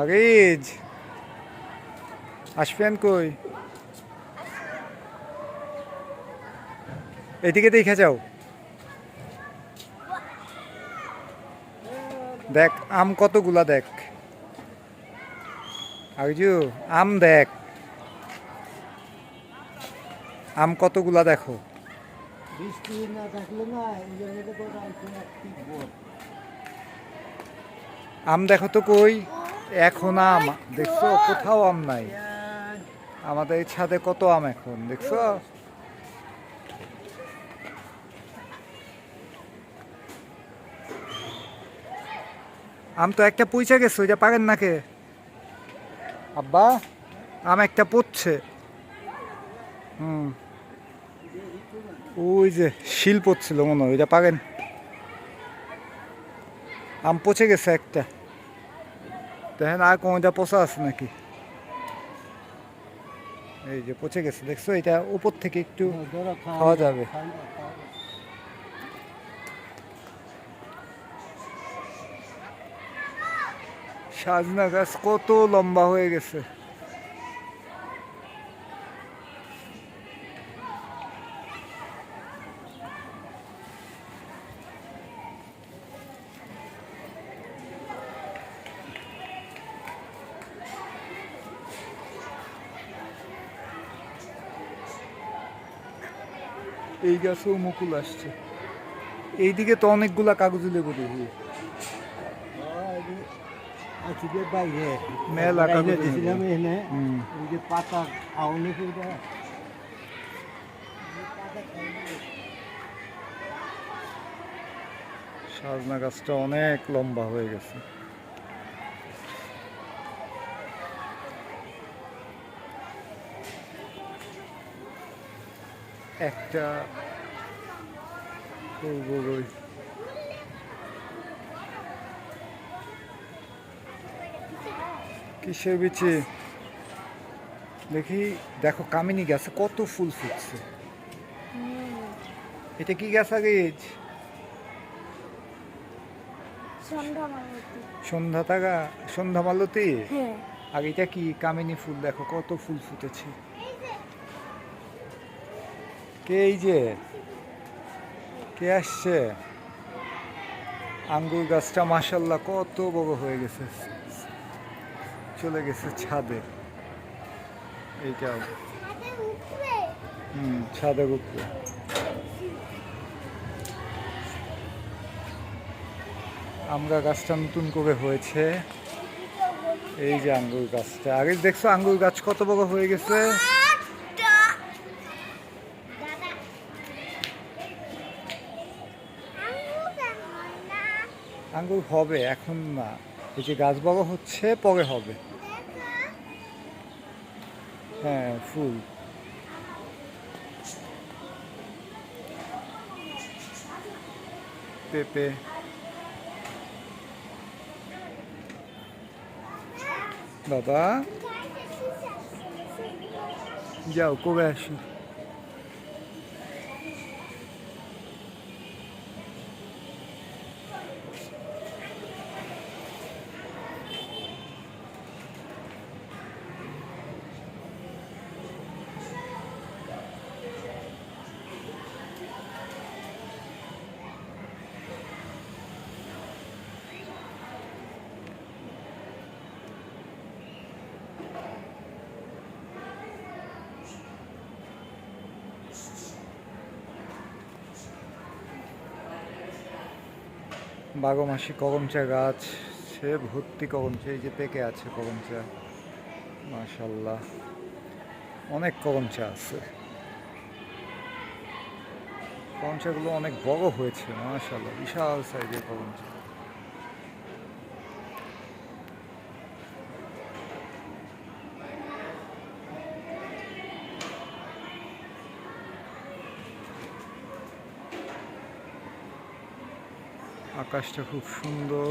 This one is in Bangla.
আগেজ আসবেন কই? এদিকে দেখে যাও। দেখ, আম কতগুলা দেখ। আগজু আম দেখ। আম কতগুলা দেখো? আম দেখো তো কই? এখন আম, দেখছ? কোথাও আম নাই। আমাদের ছাদে কত আম এখন, দেখছ? আম তো একটা পয়সা গেছে ওইটা পারেন নাকে। আব্বা, আম একটা পড়ছে। হুম। ওই যে শিল পড়ছিল মনে হয় ওইটা পারেন আম পচে গেছে একটা। দেখেন আর কোনটা পচা আছে নাকি এই যে পচে গেছে দেখছ এটা উপর থেকে একটু খাওয়া যাবে। সাজনা গাছ কত লম্বা হয়ে গেছে এই গাছেও মুকুল আসছে। এইদিকে তো অনেকগুলা কাগজি লেবু দেখি। মেলা কাগজ পাতা খাওয়ানি সাজনা গাছটা অনেক লম্বা হয়ে গেছে। একটা বড়ই কিসের বিচি? দেখি দেখো কামিনী গাছে কত ফুল ফুটছে। এটা কি গাছ আগে? সন্ধ্যা তাগা সন্ধ্যা মালতী? হ্যাঁ। আর এটা কি? কামিনী ফুল দেখো কত ফুল ফুটেছে। কে এই যে? কে আসছে? আঙ্গুর গাছটা মাসাল্লাহ কত বড় হয়ে গেছে। চলে গেছে ছাদে। এইটাও হুম, ছাদে উপরে আমরা গাছটা নতুন করে হয়েছে। এই যে আঙ্গুর গাছটা। আগে দেখছ আঙ্গুর গাছ কত বড় হয়ে গেছে? আঙ্গুর হবে, এখন না এই যে গাছ বড় হচ্ছে, পরে হবে। হ্যাঁ ফুল। পেঁপে। বাবা? যাও, কবে আসি? বারো মাসি কগমচা গাছ, সে ভর্তি কগমচা, এই যে পেকে আছে কগমচা, মাশাল্লাহ, অনেক কগমচা আছে। কগমচাগুলো অনেক বড় হয়েছে, মাশাল্লাহ, বিশাল সাইজের করমচা আকাশটা খুব সুন্দর।